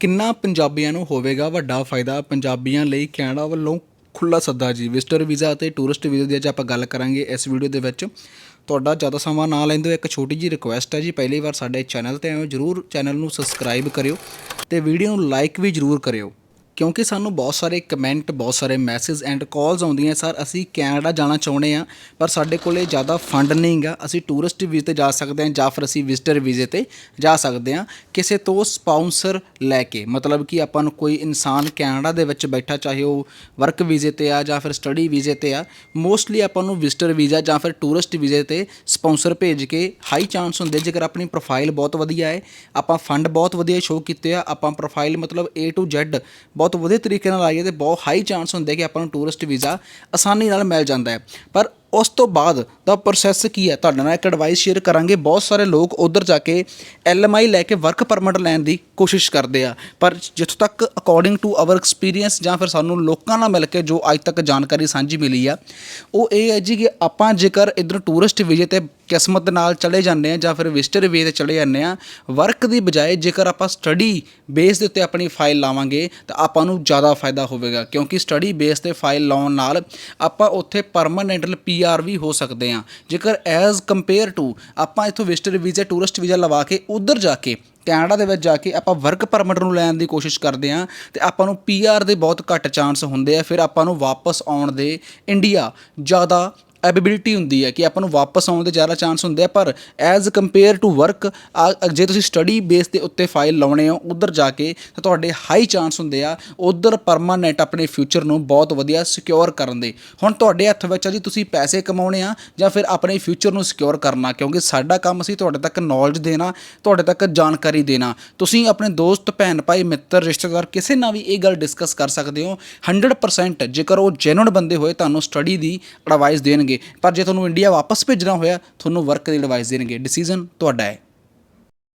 ਕਿੰਨਾ ਪੰਜਾਬੀਆਂ ਨੂੰ ਹੋਵੇਗਾ ਵੱਡਾ ਫਾਇਦਾ? ਪੰਜਾਬੀਆਂ ਲਈ ਕੈਨੇਡਾ ਵੱਲੋਂ ਖੁੱਲਾ ਸੱਦਾ ਜੀ। ਵਿਜ਼ਟਰ ਵੀਜ਼ਾ ਅਤੇ ਟੂਰਿਸਟ ਵੀਜ਼ਾ ਦੀ ਅੱਜ ਆਪਾਂ ਗੱਲ ਕਰਾਂਗੇ ਇਸ ਵੀਡੀਓ ਦੇ ਵਿੱਚ। ਤੁਹਾਡਾ ਜ਼ਿਆਦਾ ਸਮਾਂ ਨਾ ਲੈਂਦੇ ਹੋ ਇੱਕ ਛੋਟੀ ਜੀ ਰਿਕੁਐਸਟ ਹੈ ਜੀ। ਪਹਿਲੀ ਵਾਰ ਸਾਡੇ ਚੈਨਲ ਤੇ ਆਏ ਹੋ, ਜਰੂਰ ਚੈਨਲ ਨੂੰ ਸਬਸਕ੍ਰਾਈਬ ਕਰਿਓ ਤੇ ਵੀਡੀਓ ਨੂੰ ਲਾਈਕ ਵੀ ਜਰੂਰ ਕਰਿਓ। ਕਿਉਂਕਿ ਸਾਨੂੰ ਬਹੁਤ ਸਾਰੇ ਕਮੈਂਟ ਬਹੁਤ ਸਾਰੇ ਮੈਸੇਜ ਐਂਡ ਕਾਲਸ ਆਉਂਦੀਆਂ ਸਰ ਅਸੀਂ ਕੈਨੇਡਾ ਜਾਣਾ ਚਾਹੁੰਦੇ ਆ ਪਰ ਸਾਡੇ ਕੋਲੇ ਜ਼ਿਆਦਾ ਫੰਡ ਨਹੀਂ ਗਾ। ਅਸੀਂ ਟੂਰਿਸਟ ਵੀਜ਼ੇ ਤੇ ਜਾ ਸਕਦੇ ਹਾਂ ਜਾਂ ਫਿਰ ਅਸੀਂ ਵਿਜ਼ਟਰ ਵੀਜ਼ੇ ਤੇ ਜਾ ਸਕਦੇ ਹਾਂ, ਕਿਸੇ ਤੋਂ ਸਪਾਂਸਰ ਲੈ ਕੇ। ਮਤਲਬ ਕਿ ਆਪਾਂ ਨੂੰ ਕੋਈ ਇਨਸਾਨ ਕੈਨੇਡਾ ਦੇ ਵਿੱਚ ਬੈਠਾ, ਚਾਹੇ ਉਹ ਵਰਕ ਵੀਜ਼ੇ ਤੇ ਆ ਜਾਂ ਫਿਰ ਸਟੱਡੀ ਵੀਜ਼ੇ ਤੇ ਆ ਮੋਸਟਲੀ ਆਪਾਂ ਨੂੰ ਵਿਜ਼ਟਰ ਵੀਜ਼ਾ ਜਾਂ ਫਿਰ ਟੂਰਿਸਟ ਵੀਜ਼ੇ ਤੇ ਸਪਾਂਸਰ ਭੇਜ ਕੇ ਹਾਈ ਚਾਂਸ ਹੁੰਦੇ। ਜੇਕਰ ਆਪਣੀ ਪ੍ਰੋਫਾਈਲ ਬਹੁਤ ਵਧੀਆ ਹੈ ਆਪਾਂ ਫੰਡ ਬਹੁਤ ਵਧੀਆ ਸ਼ੋਅ ਕੀਤੇ ਆ, ਆਪਾਂ ਪ੍ਰੋਫਾਈਲ ਮਤਲਬ A to Z ਬਹੁਤ ਵਧੀਆ ਤਰੀਕੇ ਨਾਲ ਆਈਏ ਤੇ ਬਹੁਤ ਹਾਈ ਚਾਂਸ ਹੁੰਦੇ ਕਿ ਆਪਾਂ ਨੂੰ ਟੂਰਿਸਟ ਵੀਜ਼ਾ ਆਸਾਨੀ ਨਾਲ ਮਿਲ ਜਾਂਦਾ ਹੈ। ਪਰ ਉਸ ਤੋਂ ਬਾਅਦ ਦਾ ਪ੍ਰੋਸੈਸ ਕੀ ਹੈ? ਤੁਹਾਡੇ ਨਾਲ ਇੱਕ ਐਡਵਾਈਸ ਸ਼ੇਅਰ ਕਰਾਂਗੇ। ਬਹੁਤ ਸਾਰੇ ਲੋਕ ਉਧਰ ਜਾ ਕੇ ਐਲਐਮਆਈ ਲੈ ਕੇ ਵਰਕ ਪਰਮਿਟ ਲੈਣ ਦੀ ਕੋਸ਼ਿਸ਼ ਕਰਦੇ ਆ। ਪਰ ਜਿੱਥੋਂ ਤੱਕ ਅਕੋਰਡਿੰਗ ਟੂ ਆਵਰ ਐਕਸਪੀਰੀਅੰਸ ਜਾਂ ਫਿਰ ਸਾਨੂੰ ਲੋਕਾਂ ਨਾਲ ਮਿਲ ਕੇ ਜੋ ਅੱਜ ਤੱਕ ਜਾਣਕਾਰੀ ਸਾਂਝੀ ਮਿਲੀ ਆ, ਉਹ ਇਹ ਹੈ ਜੀ ਕਿ ਆਪਾਂ ਜੇਕਰ ਇਧਰ ਟੂਰਿਸਟ ਵੀਜ਼ੇ ਤੇ ਕਿਸਮਤ ਨਾਲ ਚਲੇ ਜਾਂਦੇ ਆ ਜਾਂ ਫਿਰ ਵਿਜ਼ਟਰ ਵੀਜ਼ੇ ਤੇ ਚਲੇ ਜਾਂਦੇ ਆ ਵਰਕ ਦੀ ਬਜਾਏ ਜੇਕਰ ਆਪਾਂ ਸਟੱਡੀ ਬੇਸ ਦੇ ਉੱਤੇ ਆਪਣੀ ਫਾਈਲ ਲਾਵਾਂਗੇ, ਤਾਂ ਆਪਾਂ ਨੂੰ ਜ਼ਿਆਦਾ ਫਾਇਦਾ ਹੋਵੇਗਾ, ਕਿਉਂਕਿ ਸਟੱਡੀ ਬੇਸ ਤੇ ਫਾਈਲ ਲਾਉਣ ਨਾਲ ਆਪਾਂ ਉੱਥੇ ਪਰਮਨੈਂਟਲ ਪੀਆਰ ਵੀ ਹੋ ਸਕਦੇ ਆ। ਜੇਕਰ ਐਜ਼ ਕੰਪੇਅਰ ਟੂ ਆਪਾਂ ਇੱਥੋਂ ਵਿਜ਼ਟਰ ਵੀਜ਼ਾ ਟੂਰਿਸਟ ਵੀਜ਼ਾ ਲਵਾ ਕੇ ਉਧਰ ਜਾ ਕੇ, ਕੈਨੇਡਾ ਦੇ ਵਿੱਚ ਜਾ ਕੇ ਆਪਾਂ ਵਰਕ ਪਰਮਿਟ ਨੂੰ ਲੈਣ ਦੀ ਕੋਸ਼ਿਸ਼ ਕਰਦੇ ਆ, ਤੇ ਆਪਾਂ ਨੂੰ ਪੀਆਰ ਦੇ ਬਹੁਤ ਘੱਟ ਚਾਂਸ ਹੁੰਦੇ ਆ, ਫਿਰ ਆਪਾਂ ਨੂੰ ਵਾਪਸ ਆਉਣ ਦੇ ਇੰਡੀਆ ਜ਼ਿਆਦਾ ਐਬਿਲਿਟੀ ਹੁੰਦੀ ਹੈ ਕਿ ਆਪਾਂ ਨੂੰ ਵਾਪਸ ਆਉਣ ਦੇ ਜ਼ਿਆਦਾ ਚਾਂਸ ਹੁੰਦੇ ਆ, ਪਰ ਐਜ਼ ਕੰਪੇਅਰ ਟੂ ਵਰਕ ਜੇ ਤੁਸੀਂ ਸਟੱਡੀ ਬੇਸ ਦੇ ਉੱਤੇ ਫਾਈਲ ਲਾਉਣੇ ਹੋ, ਉਧਰ ਜਾ ਕੇ ਤਾਂ ਤੁਹਾਡੇ ਹਾਈ ਚਾਂਸ ਹੁੰਦੇ ਆ ਉਧਰ ਪਰਮਾਨੈਂਟ ਆਪਣੇ ਫਿਊਚਰ ਨੂੰ ਬਹੁਤ ਵਧੀਆ ਸਿਕਿਉਰ ਕਰਨ ਦੇ। ਹੁਣ ਤੁਹਾਡੇ ਹੱਥ ਵਿੱਚ ਆ ਜੀ, ਤੁਸੀਂ ਪੈਸੇ ਕਮਾਉਣੇ ਆ ਜਾਂ ਫਿਰ ਆਪਣੇ ਫਿਊਚਰ ਨੂੰ ਸਿਕਿਉਰ ਕਰਨਾ, ਕਿਉਂਕਿ ਸਾਡਾ ਕੰਮ ਸੀ ਤੁਹਾਡੇ ਤੱਕ ਨੌਲੇਜ ਦੇਣਾ, ਤੁਹਾਡੇ ਤੱਕ ਜਾਣਕਾਰੀ ਦੇਣਾ। ਤੁਸੀਂ ਆਪਣੇ ਦੋਸਤ, ਭੈਣ, ਭਾਈ, ਮਿੱਤਰ, ਰਿਸ਼ਤੇਦਾਰ ਕਿਸੇ ਨਾਲ ਵੀ ਇਹ ਗੱਲ ਡਿਸਕਸ ਕਰ ਸਕਦੇ ਹੋ। 100% ਜੇਕਰ ਉਹ ਜੈਨੂਨ ਬੰਦੇ ਹੋਏ, ਤੁਹਾਨੂੰ ਸਟੱਡੀ ਦੀ ਐਡਵਾਈਸ ਦੇਣਗੇ। ਪਰ ਜੇ ਤੁਹਾਨੂੰ ਇੰਡੀਆ ਵਾਪਸ ਭੇਜਣਾ ਹੋਇਆ, ਤੁਹਾਨੂੰ ਵਰਕ ਦੀ ਐਡਵਾਈਸ ਦੇਣਗੇ। ਡਿਸੀਜਨ ਤੁਹਾਡਾ ਹੈ।